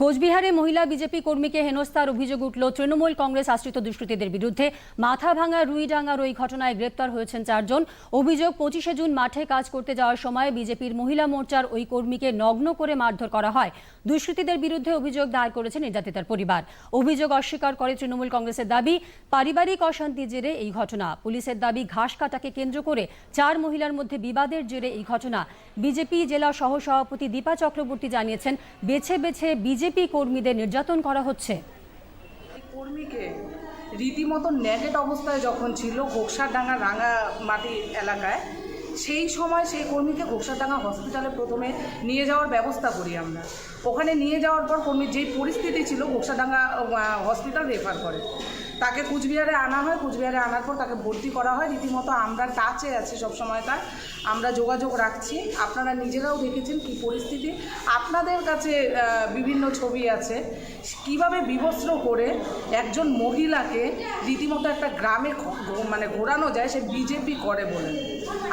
কোচবিহারে মহিলা বিজেপি কর্মীকে হেনস্থার অভিযোগ উঠল। তৃণমূল কংগ্রেস আশ্রিত দুষ্কৃতীদের বিরুদ্ধে মাথা ভাঙা রুইডাঙ্গার ওই ঘটনায় গ্রেপ্তার হয়েছেন চারজন। অভিযোগ, পঁচিশে জুন মাঠে কাজ করতে যাওয়ার সময় বিজেপির মহিলা মোর্চার ওই কর্মীকে নগ্ন করে মারধর করা হয়। দুষ্কৃতীদের বিরুদ্ধে অভিযোগ দায়ের করেছে নির্যাতিতার পরিবার। অভিযোগ অস্বীকার করে তৃণমূল কংগ্রেসের দাবি, পারিবারিক অশান্তির জেরে এই ঘটনা। পুলিশের দাবি, ঘাস কাটাকে কেন্দ্র করে চার মহিলার মধ্যে বিবাদের জেরে এই ঘটনা। বিজেপি জেলা সহসভাপতি দীপা চক্রবর্তী জানিয়েছেন, বেছে বেছে বিজেপি কর্মীদের নির্যাতন করা হচ্ছে। কর্মীকে রীতিমতো নেগেট অবস্থায় যখন ছিল ঘোকসারডাঙ্গা রাঙা মাটি এলাকায়, সেই সময় সেই কর্মীকে ঘোকসারডাঙ্গা হসপিটালে প্রথমে নিয়ে যাওয়ার ব্যবস্থা করি আমরা। ওখানে নিয়ে যাওয়ার পর কর্মীর যেই পরিস্থিতি ছিল, ঘোকসারডাঙ্গা হসপিটাল রেফার করে। তাকে কুচবিহারে আনা হয়, কুচবিহারে আনার পর তাকে ভর্তি করা হয়। রীতিমতো আমরা টাচে আছি সবসময় তার আমরা যোগাযোগ রাখছি। আপনারা নিজেরাও দেখেছেন কি পরিস্থিতি। আপনাদের কাছে বিভিন্ন ছবি আছে। কীভাবে বিবস্ত্র করে একজন মহিলাকে রীতিমতো একটা গ্রামে মানে ঘোরানো যায়, সে বিজেপি করে বলে।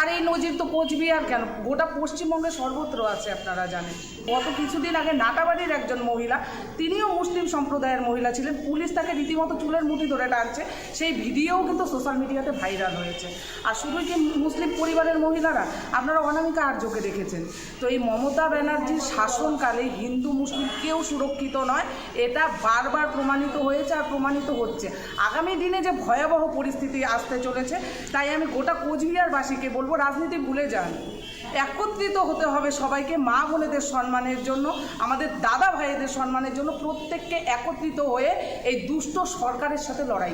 আর এই নজির তো কোচবিহার কেন? গোটা পশ্চিমবঙ্গে সর্বত্র আছে আপনারা জানেন। গত কিছুদিন আগে নাটাবাড়ির একজন মহিলা, তিনিও মুসলিম সম্প্রদায়ের মহিলা ছিলেন, পুলিশ তাকে রীতিমতো চুলের মুঠি ধরে টানছে। সেই ভিডিওও কিন্তু সোশ্যাল মিডিয়াতে ভাইরাল হয়েছে। আর শুধু কি মুসলিম পরিবারের মহিলারা? আপনারা অনামিকা আর্যকে দেখেছেন। তো এই মমতা ব্যানার্জির শাসনকালে হিন্দু মুসলিম কেউ সুরক্ষিত নয়। এটা বারবার প্রমাণিত হয়েছে আর প্রমাণিত হচ্ছে। আগামী দিনে যে ভয়াবহ পরিস্থিতি আসতে চলেছে, তাই আমি গোটা কোচবিহারবাসীকে বলব, রাজনীতি ভুলে যান। একত্রিত হতে হবে সবাইকে মা বোনেদের সম্মানের জন্য, আমাদের দাদা ভাইদের সম্মানের জন্য, প্রত্যেককে একত্রিত হয়ে এই দুষ্ট সরকারের সাথে লড়াই।